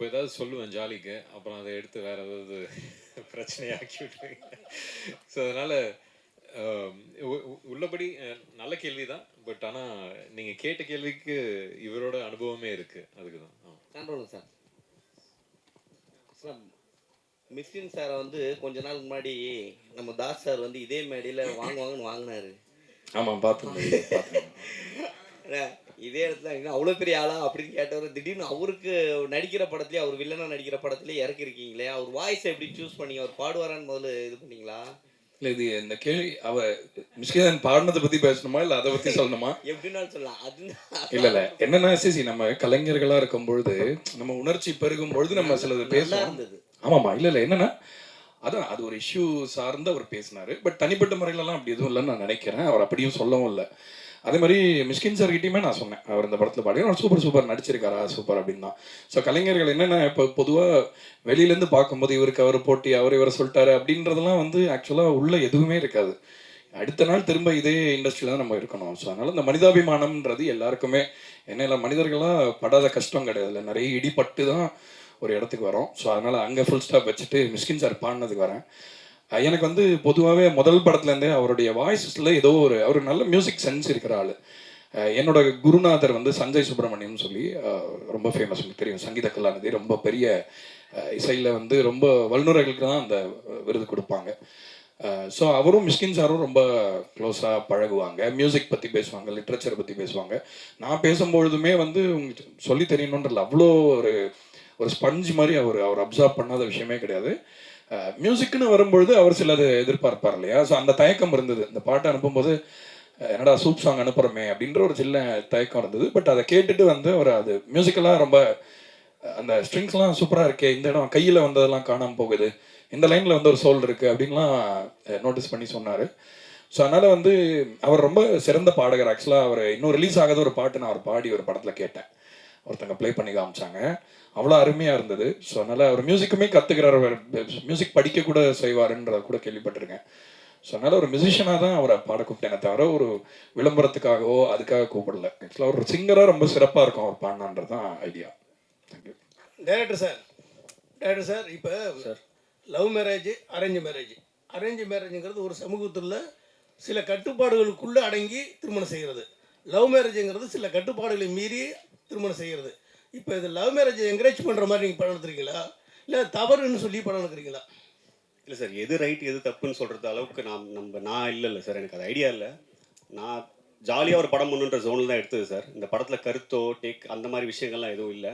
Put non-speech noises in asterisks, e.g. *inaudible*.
இப்போ ஏதாவது சொல்லுவேன் ஜாலிக்கு அப்புறம் அதை எடுத்து வேற ஏதாவது பிரச்சனையாக்கி விட்டுருவீங்க ஸோ அதனால உள்ளபடி நல்ல கேள்வி தான் பட் ஆனால் நீங்கள் கேட்ட கேள்விக்கு இவரோட அனுபவமே இருக்கு. அதுக்கு தான் சார். சார் மிஸ்டின் சாரை வந்து கொஞ்ச நாள் முன்னாடி நம்ம தாஸ் சார் வந்து இதே மேடையில் வாங்குவாங்கன்னு வாங்கினாரு. ஆமாம் அண்ணா, இதே இடத்துல என்ன அவ்வளோ பெரிய ஆளா அப்படின்னு கேட்டவர் திடீர்னு அவருக்கு நடிக்கிற படத்துலேயே அவர் வில்லனா நடிக்கிற படத்துலேயே இறக்கிருக்கீங்களே அவர் வாய்ஸ் எப்படி சூஸ் பண்ணீங்க அவர் பாடுவாரான்னு முதல்ல இது பண்ணீங்களா? இல்லை இது இந்த கேள்வி அவ மிஸ்கிதன் பாடினதை பற்றி பேசணுமா இல்லை அதை பற்றி சொல்லணுமா? *laughs* எப்படின்னாலும் சொல்லலாம். அது இல்ல இல்ல. என்னன்னா சிசி நம்ம கலைஞர்களா இருக்கும் பொழுது நம்ம உணர்ச்சி பெருகும் பொழுது நம்ம சிலது பேசுவோம். இருந்தது. ஆமாமா இல்ல இல்ல. என்னன்னா அதான் அது ஒரு இஷ்யூ சார்ந்து அவர் பேசினாரு. பட் தனிப்பட்ட முறையிலலாம் அப்படி எதுவும் இல்லைன்னு நான் நினைக்கிறேன். அவர் அப்படியும் சொல்லவும் இல்லை. அதே மாதிரி மிஸ்கின் சார் கிட்டயுமே நான் சொன்னேன். அவர் இந்த படத்தில் பாடி அவர் சூப்பர் சூப்பர் நடிச்சிருக்காரா சூப்பர் அப்படின்னு தான். ஸோ கலைஞர்கள் என்னென்ன இப்போ பொதுவாக வெளியிலேருந்து பார்க்கும்போது இவருக்கு அவர் போட்டி அவர் இவரை சொல்லிட்டாரு அப்படின்றதெல்லாம் வந்து ஆக்சுவலாக உள்ள எதுவுமே இருக்காது. அடுத்த நாள் திரும்ப இதே இண்டஸ்ட்ரியில் தான் நம்ம இருக்கணும். ஸோ அதனால் இந்த மனிதாபிமானம்ன்றது எல்லாருக்குமே என்ன மனிதர்களாக படாத கஷ்டம் கிடையாது. இல்லை நிறைய இடிபட்டு தான் ஒரு இடத்துக்கு வரோம். ஸோ அதனால் அங்கே ஃபுல் ஸ்டாப் வச்சுட்டு மிஸ்கின் சார் பாடினதுக்கு வரேன். எனக்கு வந்து பொதுவாகவே முதல் படத்துலேருந்தே அவருடைய வாய்ஸில் ஏதோ ஒரு அவர் நல்ல மியூசிக் சென்ஸ் இருக்கிற ஆள். என்னோட குருநாதர் வந்து சஞ்சய் சுப்பிரமணியம் சொல்லி ரொம்ப ஃபேமஸ் உங்களுக்கு தெரியும். சங்கீத கலாநிதி ரொம்ப பெரிய இசையில் வந்து ரொம்ப வல்லுநர்களுக்கு தான் அந்த விருது கொடுப்பாங்க. ஸோ அவரும் மிஸ்கின் சாரும் ரொம்ப க்ளோஸாக பழகுவாங்க. மியூசிக் பற்றி பேசுவாங்க லிட்ரேச்சர் பற்றி பேசுவாங்க. நான் பேசும்பொழுதுமே வந்து உங்களுக்கு சொல்லி தெரியணுன்றல அவ்வளோ ஒரு ஒரு ஸ்பஞ்ச் மாதிரி அவர் அவர் அப்சர்வ் பண்ணாத விஷயமே கிடையாது. மியூசிக்னு வரும்பொழுது அவர் சிலது எதிர்பார்ப்பார் இல்லையா? ஸோ அந்த தயக்கம் இருந்தது. இந்த பாட்டை அனுப்பும்போது என்னடா சூப் சாங் அனுப்புகிறோமே அப்படின்ற ஒரு சின்ன தயக்கம் இருந்தது. பட் அதை கேட்டுட்டு வந்து அவர் அது மியூசிக்கலாக ரொம்ப அந்த ஸ்ட்ரிங்ஸ்லாம் சூப்பராக இருக்கே இந்த இடம் கையில் வந்ததெல்லாம் காணாமல் போகுது இந்த லைனில் வந்து ஒரு சோல் இருக்குது அப்படின்லாம் நோட்டீஸ் பண்ணி சொன்னார். ஸோ அதனால் வந்து அவர் ரொம்ப சிறந்த பாடகர். ஆக்சுவலாக அவர் இன்னும் ரிலீஸ் ஆகாத ஒரு பாட்டு நான் அவர் பாடி ஒரு படத்தில் கேட்டேன். ஒருத்தங்க ப்ளே பண்ணி காமிச்சாங்க. அவ்வளோ அருமையாக இருந்தது. ஸோ அதனால் அவர் மியூசிக்குமே கற்றுக்கிறார் மியூசிக் படிக்க கூட செய்வாருன்றத கூட கேள்விப்பட்டிருக்கேன். ஸோ அதனால் ஒரு மியூசிஷியனாக தான் அவரை பாட கூப்பிட்டேனே தவிர ஒரு விளம்பரத்துக்காகவோ அதுக்காக கூப்பிடல. ஆக்சுவலாக ஒரு சிங்கராக ரொம்ப சிறப்பாக இருக்கும் அவர் பாடினான்றது தான் idea thank you director sir director sir இப்போ love marriage arrange marriage arrange மேரேஜுங்கிறது ஒரு சமூகத்தில் சில கட்டுப்பாடுகளுக்குள்ளே அடங்கி திருமணம் செய்கிறது. லவ் மேரேஜுங்கிறது சில கட்டுப்பாடுகளை மீறி திருமணம் செய்கிறது இப்போ இது லவ் மேரேஜ் என்கரேஜ் பண்ணுற மாதிரி நீங்கள் படம் எடுத்துருக்கீங்களா? இல்லை தவறுன்னு சொல்லி படம் எடுக்கிறீங்களா இல்லை சார் எது ரைட் எது தப்புன்னு சொல்கிறது அளவுக்கு நான் நம்ம நான் இல்லை இல்லை சார் எனக்கு அது ஐடியா இல்லை. நான் ஜாலியாக ஒரு படம் பண்ணுன்ற ஜோனில் தான் எடுத்தது சார் இந்த படத்தில் கருத்தோ டேக் அந்த மாதிரி விஷயங்கள்லாம் எதுவும் இல்லை.